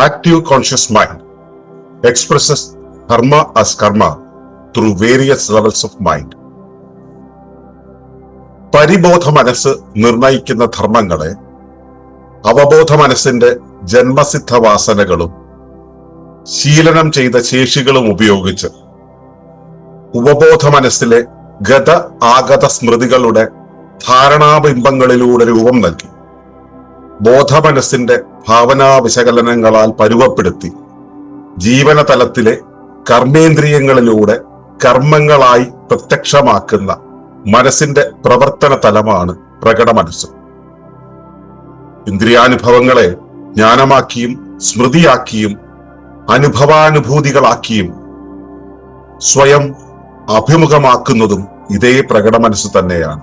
Active conscious mind expresses dharma as karma through various levels of mind. പരിബോധ മനസ്സ് നിർണയിക്കുന്ന ധർമ്മങ്ങളെ അവബോധ മനസ്സിന്റെ ജന്മസിദ്ധ വാസനകളും ശീലനം ചെയ്ത ശേഷികളും ഉപയോഗിച്ച് ഉപബോധ മനസ്സിലെ ഗത ആഗത സ്മൃതികളുടെ ധാരണാബിംബങ്ങളിലൂടെ രൂപം നൽകി ബോധമനസ്സിന്റെ ഭാവനാ വിശകലനങ്ങളാൽ പരുവപ്പെടുത്തി ജീവന തലത്തിലെ കർമ്മേന്ദ്രിയങ്ങളിലൂടെ കർമ്മങ്ങളായി പ്രത്യക്ഷമാക്കുന്ന മനസ്സിന്റെ പ്രവർത്തന തലമാണ് പ്രകട മനസ്സ് ഇന്ദ്രിയാനുഭവങ്ങളെ ജ്ഞാനമാക്കിയും സ്മൃതിയാക്കിയും അനുഭവാനുഭൂതികളാക്കിയും സ്വയം അഭിമുഖമാക്കുന്നതും ഇതേ പ്രകട മനസ്സ് തന്നെയാണ്.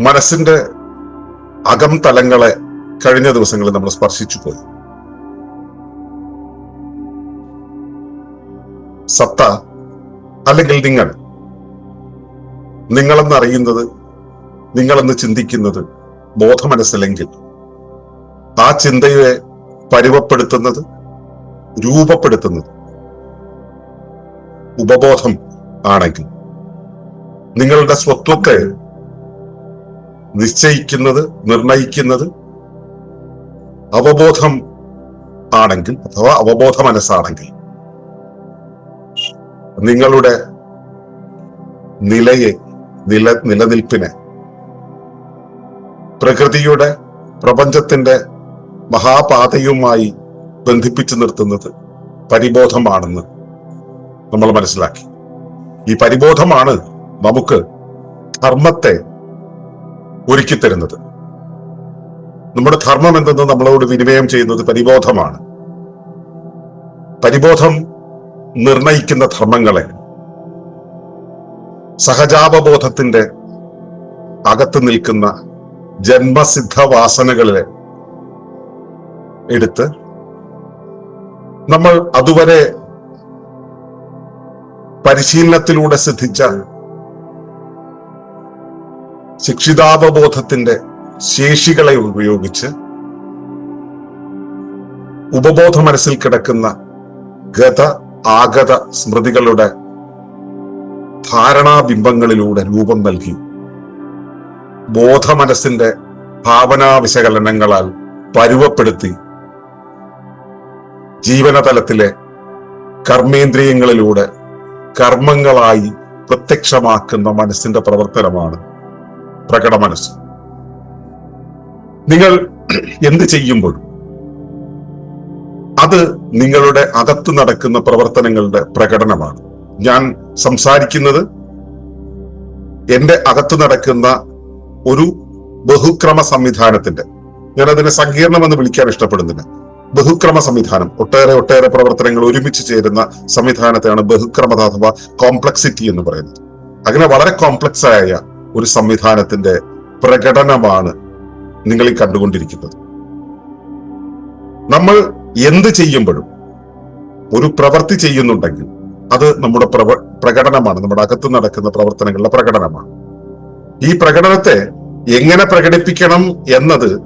മനസ്സിന്റെ അകം തലങ്ങളെ കഴിഞ്ഞ ദിവസങ്ങളിൽ നമ്മൾ സ്പർശിച്ചു പോയി. സത്ത അല്ലെങ്കിൽ നിങ്ങൾ നിങ്ങളെന്ന് അറിയുന്നത് നിങ്ങളെന്ന് ചിന്തിക്കുന്നത് ബോധമനസ്സില്ലെങ്കിൽ ആ ചിന്തയെ പരുവപ്പെടുത്തുന്നത് രൂപപ്പെടുത്തുന്നത് ഉപബോധം ആണെങ്കിൽ നിങ്ങളുടെ സ്വത്വത്തെ നിശ്ചയിക്കുന്നത് നിർണയിക്കുന്നത് അവബോധം ആണെങ്കിൽ അഥവാ അവബോധ മനസ്സാണെങ്കിൽ. നിങ്ങളുടെ നിലയെ നില നിലനിൽപ്പിനെ പ്രകൃതിയുടെ പ്രപഞ്ചത്തിന്റെ മഹാപാതയുമായി ബന്ധിപ്പിച്ചു നിർത്തുന്നത് പരിബോധമാണെന്ന് നമ്മൾ മനസ്സിലാക്കി. ഈ പരിബോധമാണ് നമുക്ക് ധർമ്മത്തെ ഒരുക്കിത്തരുന്നത്. നമ്മുടെ ധർമ്മം എന്തെന്ന് നമ്മളോട് വിനിമയം ചെയ്യുന്നത് പരിബോധമാണ്. പരിബോധം നിർണയിക്കുന്ന ധർമ്മങ്ങളെ സഹജാപബോധത്തിന്റെ അകത്ത് നിൽക്കുന്ന ജന്മസിദ്ധ വാസനകളിലെ എടുത്ത് നമ്മൾ അതുവരെ പരിശീലനത്തിലൂടെ സിദ്ധിച്ച ശിക്ഷിതാവബോധത്തിന്റെ ശേഷികളെ ഉപയോഗിച്ച് ഉപബോധ മനസ്സിൽ കിടക്കുന്ന ഗത ആഗത സ്മൃതികളുടെ ധാരണാബിംബങ്ങളിലൂടെ രൂപം നൽകി. ബോധമനസ്സിന്റെ ഭാവനാ വിശകലനങ്ങളാൽ പരുവപ്പെടുത്തി. ജീവനതലത്തിലെ കർമ്മേന്ദ്രിയങ്ങളിലൂടെ കർമ്മങ്ങളായി പ്രത്യക്ഷമാക്കുന്ന മനസ്സിന്റെ പ്രവർത്തനമാണ്. പ്രകട മനസ്സ്. നിങ്ങൾ എന്ത് ചെയ്യുമ്പോഴും അത് നിങ്ങളുടെ അകത്ത് നടക്കുന്ന പ്രവർത്തനങ്ങളുടെ പ്രകടനമാണ്. ഞാൻ സംസാരിക്കുന്നത് എന്റെ അകത്ത് നടക്കുന്ന ഒരു ബഹുക്രമ സംവിധാനത്തിന്റെ ഞാൻ അതിനെ സങ്കീർണമെന്ന് വിളിക്കാൻ ഇഷ്ടപ്പെടുന്നില്ല. ബഹുക്രമ സംവിധാനം ഒട്ടേറെ ഒട്ടേറെ പ്രവർത്തനങ്ങൾ ഒരുമിച്ച് ചേരുന്ന സംവിധാനത്തെയാണ് ബഹുക്രമത അഥവാ കോംപ്ലക്സിറ്റി എന്ന് പറയുന്നത്. അങ്ങനെ വളരെ കോംപ്ലക്സ് ഒരു സംവിധാനത്തിന്റെ പ്രകടനമാണ് നിങ്ങൾ ഈ കണ്ടുകൊണ്ടിരിക്കുന്നത്. നമ്മൾ എന്ത് ചെയ്യുമ്പോഴും ഒരു പ്രവൃത്തി ചെയ്യുന്നുണ്ടെങ്കിൽ അത് നമ്മുടെ പ്രവ പ്രകടനമാണ്. നമ്മുടെ അകത്ത് നടക്കുന്ന പ്രവർത്തനങ്ങളുടെ പ്രകടനമാണ്. ഈ പ്രകടനത്തെ എങ്ങനെ പ്രകടിപ്പിക്കണം എന്നത്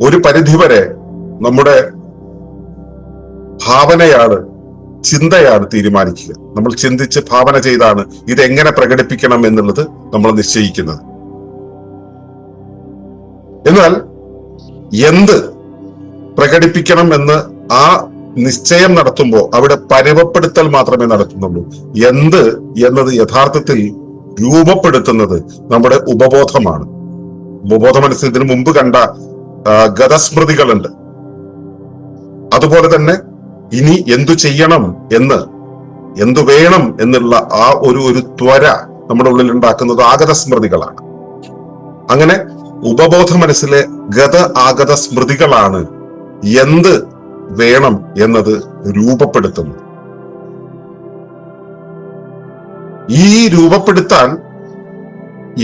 ഒരു പരിധിവരെ നമ്മുടെ ഭാവനയാണ് ചിന്തയാണ് തീരുമാനിക്കുക. നമ്മൾ ചിന്തിച്ച് ഭാവന ചെയ്താണ് ഇത് എങ്ങനെ പ്രകടിപ്പിക്കണം എന്നുള്ളത് നമ്മൾ നിശ്ചയിക്കുന്നത്. എന്നാൽ എന്ത് പ്രകടിപ്പിക്കണം എന്ന് ആ നിശ്ചയം നടത്തുമ്പോൾ അവിടെ പരിവപ്പെടുത്തൽ മാത്രമേ നടത്തുന്നുള്ളൂ. എന്ത് എന്നത് യഥാർത്ഥത്തിൽ രൂപപ്പെടുത്തുന്നത് നമ്മുടെ ഉപബോധമാണ്. ഉപബോധ മനസ്സിന് ഇതിനു മുമ്പ് കണ്ട ഗതസ്മൃതികളുണ്ട് അതുപോലെ തന്നെ ഇനി എന്തു ചെയ്യണം എന്ന് എന്തു വേണം എന്നുള്ള ആ ഒരു ഒരു ത്വര നമ്മുടെ ഉള്ളിൽ ഉണ്ടാക്കുന്നത് ആഗത സ്മൃതികളാണ് അങ്ങനെ ഉപബോധ മനസ്സിലെ ഗത ആഗത സ്മൃതികളാണ് എന്ത് വേണം എന്നത് രൂപപ്പെടുത്തുന്നത്. ഈ രൂപപ്പെടുത്താൻ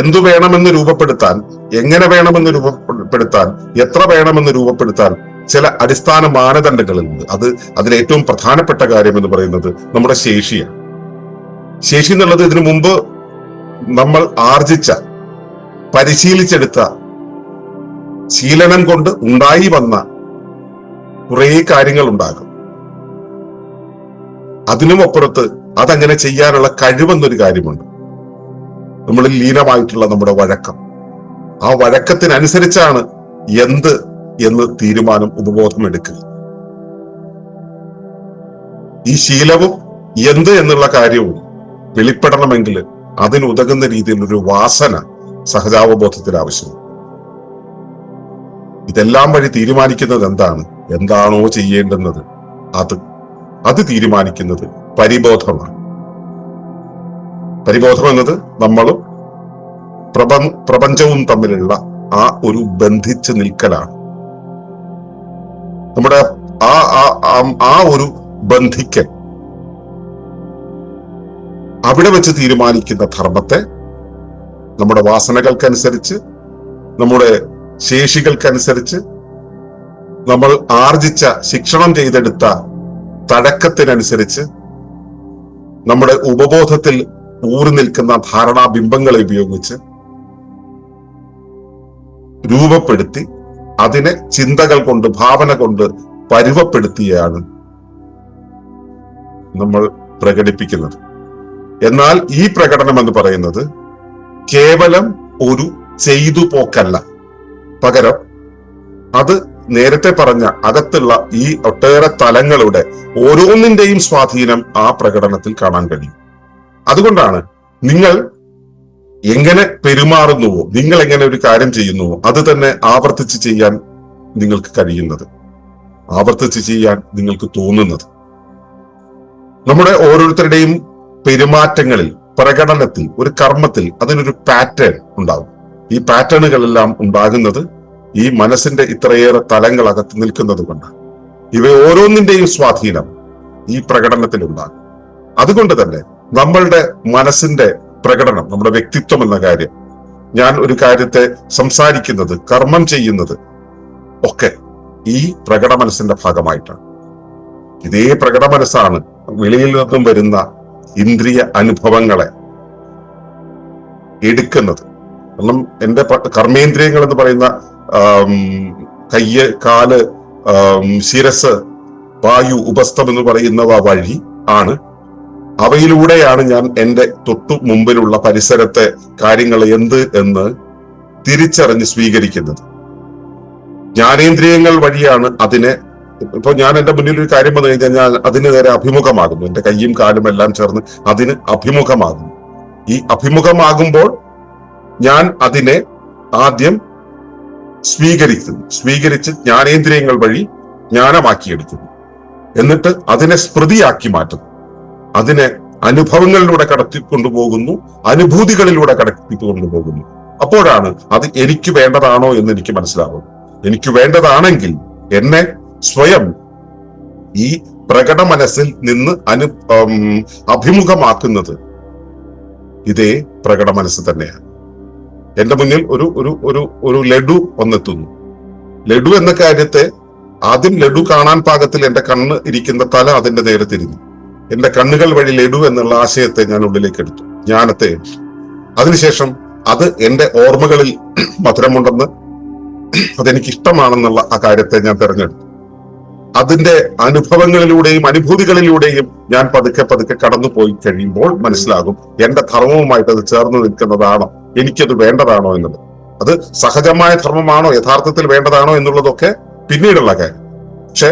എന്തു വേണമെന്ന് രൂപപ്പെടുത്താൻ എങ്ങനെ വേണമെന്ന് രൂപപ്പെടുത്താൻ എത്ര വേണമെന്ന് രൂപപ്പെടുത്താൻ ചില അടിസ്ഥാന മാനദണ്ഡങ്ങളുണ്ട് അത് അതിലേറ്റവും പ്രധാനപ്പെട്ട കാര്യം എന്ന് പറയുന്നത് നമ്മുടെ ശേഷിയാണ്. ശേഷി എന്നുള്ളത് ഇതിനു മുമ്പ് നമ്മൾ ആർജിച്ച പരിശീലിച്ചെടുത്ത ശീലനം കൊണ്ട് ഉണ്ടായി വന്ന കുറേ കാര്യങ്ങൾ ഉണ്ടാകും. അതിനും അപ്പുറത്ത് അതങ്ങനെ ചെയ്യാനുള്ള കഴിവെന്നൊരു കാര്യമുണ്ട്. നമ്മളിൽ ലീനമായിട്ടുള്ള നമ്മുടെ വഴക്കം. ആ വഴക്കത്തിനനുസരിച്ചാണ് എന്ത് എന്ന് തീരുമാനം ഉപബോധം എടുക്കുക. ഈ ശീലവും എന്ത് എന്നുള്ള കാര്യവും വെളിപ്പെടണമെങ്കിൽ അതിനുതകുന്ന രീതിയിൽ ഒരു വാസന സഹജാവബോധത്തിൽ ആവശ്യമാണ്. ഇതെല്ലാം വഴി തീരുമാനിക്കുന്നത് എന്താണ്? എന്താണോ ചെയ്യേണ്ടുന്നത്? അത് അത് തീരുമാനിക്കുന്നത് പരിബോധമാണ്. പരിബോധം എന്നത് നമ്മളും പ്രപ പ്രപഞ്ചവും തമ്മിലുള്ള ആ ഒരു ബന്ധിച്ച് നിൽക്കലാണ്. നമ്മുടെ ആ ആ- ഒരു ബന്ധിക്കൽ അവിടെ വെച്ച് തീരുമാനിക്കുന്ന ധർമ്മത്തെ നമ്മുടെ വാസനകൾക്കനുസരിച്ച് നമ്മുടെ ശേഷികൾക്കനുസരിച്ച് നമ്മൾ ആർജിച്ച ശിക്ഷണം ചെയ്തെടുത്ത തഴക്കത്തിനനുസരിച്ച് നമ്മുടെ ഉപബോധത്തിൽ ഊറി നിൽക്കുന്ന ധാരണാബിംബങ്ങളെ ഉപയോഗിച്ച് രൂപപ്പെടുത്തി അതിനെ ചിന്തകൾ കൊണ്ട് ഭാവന കൊണ്ട് പരുവപ്പെടുത്തിയാണ് നമ്മൾ പ്രകടിപ്പിക്കുന്നത്. എന്നാൽ ഈ പ്രകടനം എന്ന് പറയുന്നത് കേവലം ഒരു ചെയ്തു പോക്കല്ല. പകരം അത് നേരത്തെ പറഞ്ഞ അകത്തുള്ള ഈ ഒട്ടേറെ തലങ്ങളുടെ ഓരോന്നിന്റെയും സ്വാധീനം ആ പ്രകടനത്തിൽ കാണാൻ കഴിയും. അതുകൊണ്ടാണ് നിങ്ങൾ എങ്ങനെ പെരുമാറുന്നുവോ നിങ്ങൾ എങ്ങനെ ഒരു കാര്യം ചെയ്യുന്നുവോ അത് തന്നെ ആവർത്തിച്ച് ചെയ്യാൻ നിങ്ങൾക്ക് കഴിയുന്നത്. ആവർത്തിച്ച് ചെയ്യാൻ നിങ്ങൾക്ക് തോന്നുന്നത്. നമ്മുടെ ഓരോരുത്തരുടെയും പെരുമാറ്റങ്ങളിൽ പ്രകടനത്തിൽ ഒരു കർമ്മത്തിൽ അതിനൊരു പാറ്റേൺ ഉണ്ടാകും ഈ പാറ്റേണുകളെല്ലാം ഉണ്ടാകുന്നത് ഈ മനസ്സിന്റെ ഇത്രയേറെ തലങ്ങൾ അകത്ത് നിൽക്കുന്നത് കൊണ്ട് ഇവ ഓരോന്നിന്റെയും സ്വാധീനം ഈ പ്രകടനത്തിൽ ഉണ്ടാകും അതുകൊണ്ട് തന്നെ നമ്മളുടെ മനസ്സിന്റെ പ്രകടനം നമ്മുടെ വ്യക്തിത്വം എന്ന കാര്യം. ഞാൻ ഒരു കാര്യത്തെ സംസാരിക്കുന്നത് കർമ്മം ചെയ്യുന്നത് ഒക്കെ ഈ പ്രകട മനസ്സിന്റെ ഭാഗമായിട്ടാണ്. ഇതേ പ്രകട മനസ്സാണ് വെളിയിൽ നിന്നും വരുന്ന ഇന്ദ്രിയ അനുഭവങ്ങളെ എടുക്കുന്നത്. കാരണം എന്റെ കർമ്മേന്ദ്രിയങ്ങൾ എന്ന് പറയുന്ന കയ്യ് കാൽ ശിരസ് വായു ഉപസ്ഥം എന്ന് പറയുന്നവ വഴി ആണ് അവയിലൂടെയാണ് ഞാൻ എന്റെ തൊട്ടു മുമ്പിലുള്ള പരിസരത്തെ കാര്യങ്ങൾ എന്ത് എന്ന് തിരിച്ചറിഞ്ഞ് സ്വീകരിക്കുന്നത്. ജ്ഞാനേന്ദ്രിയങ്ങൾ വഴിയാണ് അതിനെ ഇപ്പൊ ഞാൻ എന്റെ മുന്നിൽ ഒരു കാര്യം വന്നു കഴിഞ്ഞാൽ ഞാൻ അതിന് നേരെ അഭിമുഖമാകുന്നു. എന്റെ കയ്യും കാലും എല്ലാം ചേർന്ന് അതിന് അഭിമുഖമാകുന്നു. ഈ അഭിമുഖമാകുമ്പോൾ ഞാൻ അതിനെ ആദ്യം സ്വീകരിക്കുന്നു. സ്വീകരിച്ച് ജ്ഞാനേന്ദ്രിയങ്ങൾ വഴി ജ്ഞാനമാക്കിയെടുക്കുന്നു. എന്നിട്ട് അതിനെ സ്മൃതിയാക്കി മാറ്റുന്നു. അതിനെ അനുഭവങ്ങളിലൂടെ കടത്തിക്കൊണ്ടുപോകുന്നു അനുഭൂതികളിലൂടെ കടത്തിക്കൊണ്ടുപോകുന്നു. അപ്പോഴാണ് അത് എനിക്ക് വേണ്ടതാണോ എന്ന് എനിക്ക് മനസ്സിലാവും എനിക്ക് വേണ്ടതാണെങ്കിൽ എന്നെ സ്വയം ഈ പ്രകട മനസ്സിൽ നിന്ന് അനു അഭിമുഖമാക്കുന്നത് ഇതേ പ്രകട മനസ്സ് തന്നെയാണ്. എന്റെ മുന്നിൽ ഒരു ഒരു ഒരു ഒരു ലഡു വന്നെത്തുന്നു. ലഡു എന്ന കാര്യത്തെ ആദ്യം ലഡു കാണാൻ പാകത്തിൽ എന്റെ കണ്ണ് ഇരിക്കുന്ന തല അതിന്റെ നേരെ തിരിഞ്ഞു. എന്റെ കണ്ണുകൾ വഴി ലഡു എന്നുള്ള ആശയത്തെ ഞാൻ ഉള്ളിലേക്ക് എടുത്തു. ജ്ഞാനത്തെ അതിനുശേഷം അത് എന്റെ ഓർമ്മകളിൽ മധുരമുണ്ടെന്ന് അതെനിക്ക് ഇഷ്ടമാണെന്നുള്ള ആ കാര്യത്തെ ഞാൻ തിരഞ്ഞെടുത്തു. അതിന്റെ അനുഭവങ്ങളിലൂടെയും അനുഭൂതികളിലൂടെയും ഞാൻ പതുക്കെ പതുക്കെ കടന്നു പോയി കഴിയുമ്പോൾ മനസ്സിലാകും എന്റെ ധർമ്മവുമായിട്ട് അത് ചേർന്ന് നിൽക്കുന്നതാണോ എനിക്കത് വേണ്ടതാണോ എന്നത്. അത് സഹജമായ ധർമ്മമാണോ യഥാർത്ഥത്തിൽ വേണ്ടതാണോ എന്നുള്ളതൊക്കെ പിന്നീടുള്ള കാര്യം. പക്ഷെ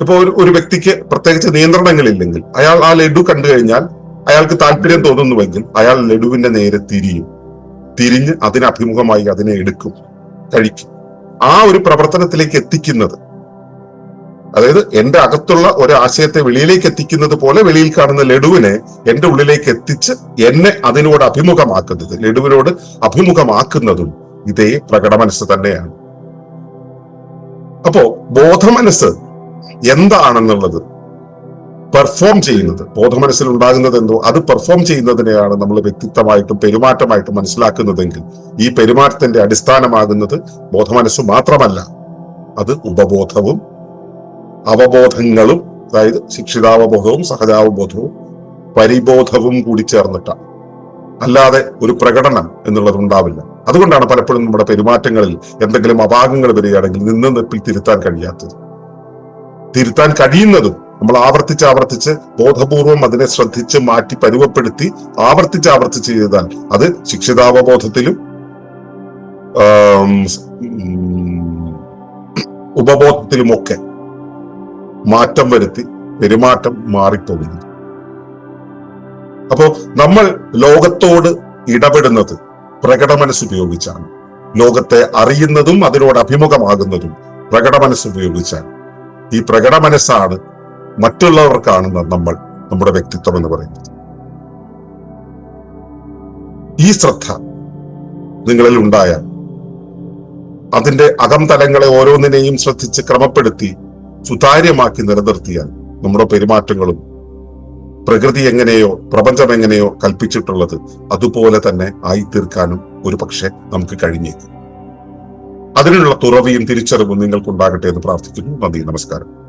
ഇപ്പൊ ഒരു ഒരു വ്യക്തിക്ക് പ്രത്യേകിച്ച് നിയന്ത്രണങ്ങളില്ലെങ്കിൽ അയാൾ ആ ലഡു കണ്ടു കഴിഞ്ഞാൽ അയാൾക്ക് താല്പര്യം തോന്നുന്നുവെങ്കിൽ അയാൾ ലഡുവിന്റെ നേരെ തിരിയും. തിരിഞ്ഞ് അതിന് അഭിമുഖമായി അതിനെ എടുക്കും കഴിക്കും. ആ ഒരു പ്രവർത്തനത്തിലേക്ക് എത്തിക്കുന്നത് അതായത് എന്റെ അകത്തുള്ള ഒരു ആശയത്തെ വെളിയിലേക്ക് എത്തിക്കുന്നത് പോലെ വെളിയിൽ കാണുന്ന ലഡുവിനെ എന്റെ ഉള്ളിലേക്ക് എത്തിച്ച് എന്നെ അതിനോട് അഭിമുഖമാക്കുന്നത് ലഡുവിനോട് അഭിമുഖമാക്കുന്നതും ഇതേ പ്രകടമനസ് തന്നെയാണ്. അപ്പോ ബോധമനസ് എന്താണെന്നുള്ളത് പെർഫോം ചെയ്യുന്നത് ബോധമനസ്സിൽ ഉണ്ടാകുന്നത് എന്തോ അത് പെർഫോം ചെയ്യുന്നതിനെയാണ് നമ്മൾ വ്യക്തിത്വമായിട്ടും പെരുമാറ്റമായിട്ടും മനസ്സിലാക്കുന്നതെങ്കിൽ ഈ പെരുമാറ്റത്തിന്റെ അടിസ്ഥാനമാകുന്നത് ബോധമനസ്സ് മാത്രമല്ല അത് ഉപബോധവും അവബോധങ്ങളും അതായത് ശിക്ഷിതാവബോധവും സഹജാവബോധവും പരിബോധവും കൂടി ചേർന്നിട്ടാണ് അല്ലാതെ ഒരു പ്രകടനം എന്നുള്ളത് ഉണ്ടാവില്ല. അതുകൊണ്ടാണ് പലപ്പോഴും നമ്മുടെ പെരുമാറ്റങ്ങളിൽ എന്തെങ്കിലും അപാകങ്ങൾ വരികയാണെങ്കിൽ നിന്ന് നിപ്പിൽ തിരുത്താൻ കഴിയാത്തത്. തിരുത്താൻ കഴിയുന്നതും നമ്മൾ ആവർത്തിച്ച് ആവർത്തിച്ച് ബോധപൂർവം അതിനെ ശ്രദ്ധിച്ച് മാറ്റി പരുവപ്പെടുത്തി ആവർത്തിച്ച് ആവർത്തിച്ച് ചെയ്താൽ അത് ശിക്ഷിതാവബോധത്തിലും ഉപബോധത്തിലുമൊക്കെ മാറ്റം വരുത്തി പെരുമാറ്റം മാറിപ്പോകുന്നു. അപ്പോ നമ്മൾ ലോകത്തോട് ഇടപെടുന്നത് പ്രകടമനസ് ഉപയോഗിച്ചാണ് ലോകത്തെ അറിയുന്നതും അതിനോട് അഭിമുഖമാകുന്നതും പ്രകടമനസ് ഉപയോഗിച്ചാണ് ഈ പ്രകട മനസ്സാണ് മറ്റുള്ളവർ കാണുന്ന നമ്മൾ നമ്മുടെ വ്യക്തിത്വം എന്ന് പറയുന്നത്. ഈ ശ്രദ്ധ നിങ്ങളിൽ ഉണ്ടായാൽ അതിന്റെ അകംതലങ്ങളെ ഓരോന്നിനെയും ശ്രദ്ധിച്ച് ക്രമപ്പെടുത്തി സുതാര്യമാക്കി നിലനിർത്തിയാൽ നമ്മുടെ പെരുമാറ്റങ്ങളും പ്രകൃതി എങ്ങനെയോ പ്രപഞ്ചം എങ്ങനെയോ കൽപ്പിച്ചിട്ടുള്ളത് അതുപോലെ തന്നെ ആയിത്തീർക്കാനും ഒരു പക്ഷെ നമുക്ക് കഴിഞ്ഞേക്കും. അതിനുള്ള തുറവിയും തിരിച്ചറിവും നിങ്ങൾക്കുണ്ടാകട്ടെ എന്ന് പ്രാർത്ഥിക്കുന്നു. നന്ദി നമസ്കാരം.